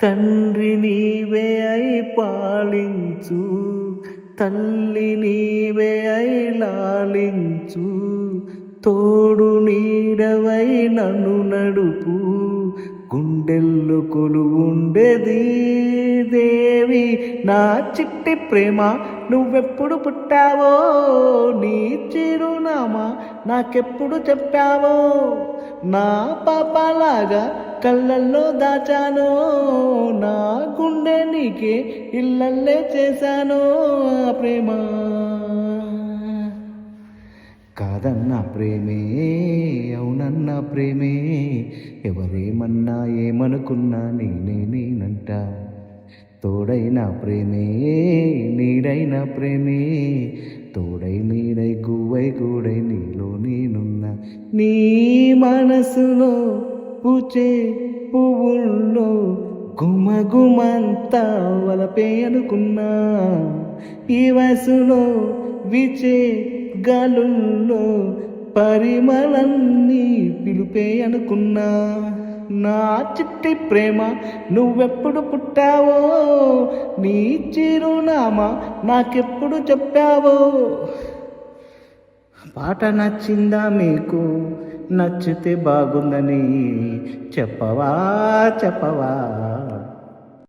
తండ్రి నీవే అయి పాలించు తల్లి నీవే అయి లాలించు తోడు నీడవై నన్ను నడుపు గుండెల్లో కొలువుండేది దేవి. నా చిట్టి ప్రేమ నువ్వెప్పుడు పుట్టావో నీ చిరునామా నాకెప్పుడు చెప్పావో నా పాపలాగా కళ్ళల్లో దాచాను నా గుండె నీకే ఇళ్ళల్లే చేశాను ప్రేమ. కాదన్న ప్రేమే అవునన్న ప్రేమే ఎవరేమన్నా ఏమనుకున్నా నేనే నేనంట. తోడైన ప్రేమే నీడైన ప్రేమే తోడై నీడై గువ్వై గూడై నీలో నేనున్నా నీ మనసులో పూచే పువ్వుల్లో గుమగుమంతా వలపే అనుకున్నా. ఈ వయసులో విచే గాలుల్లో పరిమళన్ని పిలిపే అనుకున్నా. నా చిట్టి ప్రేమ నువ్వెప్పుడు పుట్టావో నీ చిరునామా నాకెప్పుడు చెప్పావో. పాట నచ్చిందా మీకు? నచ్చితే బాగుందని చెప్పవా చెప్పవా?